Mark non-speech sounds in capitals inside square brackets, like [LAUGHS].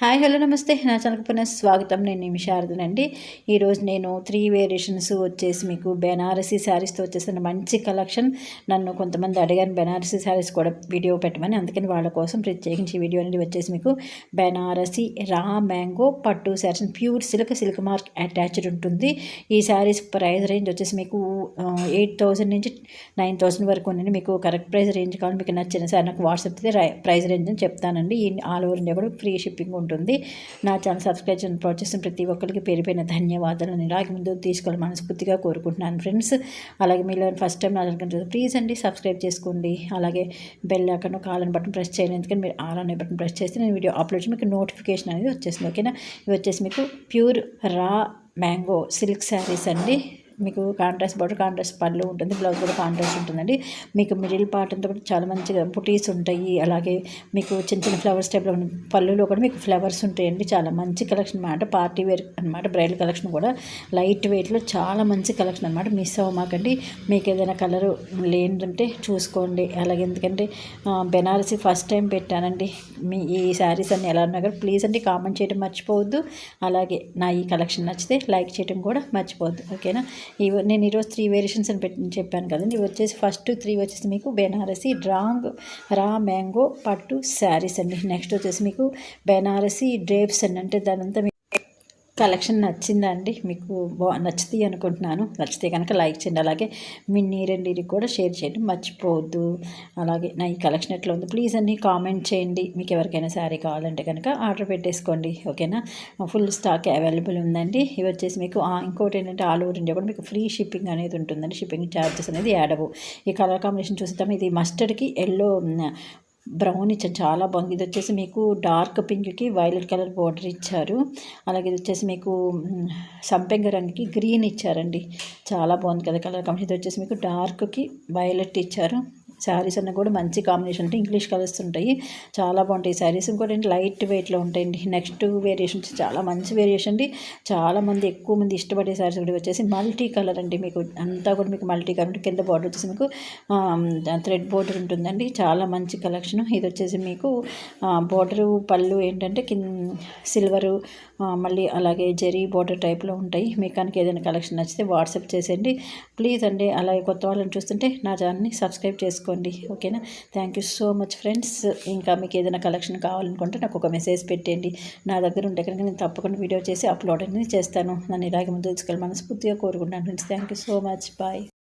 Hi hello నమస్తే. నా ఛానల్కి పునః స్వాగతం. నేను నిమిషార్థనండి ఈరోజు నేను త్రీ వేరియేషన్స్ వచ్చేసి మీకు బెనారసీ శారీస్తో వచ్చేసిన మంచి కలెక్షన్. నన్ను కొంతమంది అడిగాను బెనారసీ శారీస్ కూడా వీడియో పెట్టమని. అందుకని వాళ్ళ కోసం ప్రత్యేకించి వీడియో అనేది వచ్చేసి మీకు బెనారసీ రా మ్యాంగో పట్టు saris pure silk silk mark attached ఉంటుంది. ఈ శారీస్ ప్రైస్ రేంజ్ వచ్చేసి మీకు ఎయిట్ థౌసండ్ నుంచి నైన్ థౌసండ్ వరకు ఉందండి. మీకు కరెక్ట్ ప్రైస్ రేంజ్ కావాలి. మీకు నచ్చిన సార్ నాకు వాట్సాప్ ప్రైస్ రేంజ్ అని చెప్తానండి. ఈ ఆల్ ఓవర్ ఇండియా కూడా ఫ్రీ షిప్పింగ్ ఉంటుంది. ఉంటుంది. నా ఛానల్ సబ్స్క్రైబ్ చేయడం ప్రోత్సహిస్తున్న ప్రతి ఒక్కరికి పేరుపైన ధన్యవాదాలు. నేను ఇలాగే ముందు తీసుకోవాలి మనస్ఫూర్తిగా కోరుకుంటున్నాను ఫ్రెండ్స్ అలాగే మీరు ఫస్ట్ టైం నా ప్లీజ్ అండి సబ్స్క్రైబ్ చేసుకోండి. అలాగే బెల్ అక్కడ కాలని బటన్ ప్రెస్ చేయండి. ఎందుకంటే మీరు ఆల్ అనే బటన్ ప్రెస్ చేస్తే నేను వీడియో అప్లోడ్ చేసి మీకు నోటిఫికేషన్ అనేది వచ్చేసింది ఓకేనా ఇవి వచ్చేసి మీకు pure raw mango silk saris అండి. మీకు కాంట్రాస్ట్ బార్డర్ కాంట్రాస్ట్ పళ్ళు ఉంటుంది బ్లౌజ్ కూడా కాంట్రాస్ట్ ఉంటుందండి. మీకు మిడిల్ పార్ట్ అంతా కూడా చాలా మంచిగా బుటీస్ ఉంటాయి. అలాగే మీకు చిన్న చిన్న ఫ్లవర్స్ టైప్లో పళ్ళులో కూడా మీకు ఫ్లవర్స్ ఉంటాయండి. చాలా మంచి కలెక్షన్ అనమాట పార్టీ వేర్ అనమాట బ్రైడల్ కలెక్షన్ కూడా. లైట్ వెయిట్లో చాలా మంచి కలెక్షన్ అనమాట మిస్ అవ్వమాకండి మీకు ఏదైనా కలర్ లేదంటే చూసుకోండి. అలాగే ఎందుకంటే బెనారసీ ఫస్ట్ టైం పెట్టానండి. మీ ఈ శారీస్ అన్ని ఎలా ఉన్నా కూడా ప్లీజ్ అండి కామెంట్ చేయడం మర్చిపోవద్దు. అలాగే నా ఈ కలెక్షన్ నచ్చితే లైక్ చేయడం కూడా మర్చిపోవద్దు. ఓకేనా ఇవి నేను ఈరోజు త్రీ వేరియేషన్స్ అని పెట్టి చెప్పాను కదండి. ఇవి వచ్చేసి ఫస్ట్ త్రీ వచ్చేసి మీకు బెనారసి డ్రాంగ్ రా మ్యాంగో పట్టు శారీస్ అండి. [LAUGHS] నెక్స్ట్ వచ్చేసి మీకు బెనారసి డ్రేప్స్ అండి. అంటే దానంతా కలెక్షన్ నచ్చిందా అండి మీకు బా నచ్చుతాయి అనుకుంటున్నాను. నచ్చితే కనుక లైక్ చేయండి. అలాగే మీ నీరండి కూడా షేర్ చేయండి. మర్చిపోవద్దు. అలాగే నా ఈ కలెక్షన్ ఎట్లా ఉంది ప్లీజ్ అన్ని కామెంట్ చేయండి. మీకు ఎవరికైనా శారీ కావాలంటే కనుక ఆర్డర్ పెట్టేసుకోండి. ఓకేనా? ఫుల్ స్టాక్ అవైలబుల్ ఉందండి. ఇవి వచ్చేసి మీకు ఇంకోటి ఏంటంటే ఆల్ ఓవర్ ఇండియా కూడా మీకు ఫ్రీ షిప్పింగ్ అనేది ఉంటుందండి. షిప్పింగ్ ఛార్జెస్ అనేది యాడ్ అవ్వు ఈ కలర్ కాంబినేషన్ చూస్తాం ఇది మస్టర్డ్కి ఎల్లో బ్రౌన్ ఇచ్చారు చాలా బాగుంది. ఇది వచ్చేసి మీకు డార్క్ పింక్కి వైలెట్ కలర్ బార్డర్ ఇచ్చారు. అలాగే ఇది వచ్చేసి మీకు సంపెంగ రంగుకి గ్రీన్ ఇచ్చారండి. చాలా బాగుంది కదా కలర్ కంపెనీ ఇది వచ్చేసి మీకు డార్క్కి వైలెట్ ఇచ్చారు. శారీస్ అన్న కూడా మంచి కాంబినేషన్ అంటే ఇంగ్లీష్ కలర్స్ ఉంటాయి. చాలా బాగుంటాయి శారీస్. ఇంకోటి లైట్ వెయిట్లో ఉంటాయండి నెక్స్ట్ వేరియేషన్స్ చాలా మంచి వేరియేషన్ అండి. చాలామంది ఎక్కువ మంది ఇష్టపడే శారీస్ కూడా వచ్చేసి మల్టీ కలర్ అండి మీకు. అంతా కూడా మీకు మల్టీ కలర్ కింద బార్డర్ వచ్చేసి మీకు థ్రెడ్ బోర్డర్ ఉంటుందండి. చాలా మంచి కలెక్షన్ ఇది వచ్చేసి మీకు బోర్డరు పళ్ళు ఏంటంటే కింద సిల్వరు మళ్ళీ అలాగే జెరీ బోర్డర్ టైప్లో ఉంటాయి. మీకు కనుక ఏదైనా కలెక్షన్ నచ్చితే వాట్సాప్ చేసేయండి. ప్లీజ్ అండి అలాగే కొత్త వాళ్ళని చూస్తుంటే నా ఛానల్ని సబ్స్క్రైబ్ చేసుకోండి. ఓకేనా? Thank you so much friends ఇంకా మీకు ఏదైనా కలెక్షన్ కావాలనుకుంటే నాకు ఒక మెసేజ్ పెట్టండి. నా దగ్గర ఉంటే కనుక నేను తప్పకుండా వీడియో చేసి అప్లోడ్ అనేది చేస్తాను. నన్ను ఇలాగే ముందు తీసుకెళ్ళి మనస్ఫూర్తిగా కోరుకుంటాను friends thank you so much bye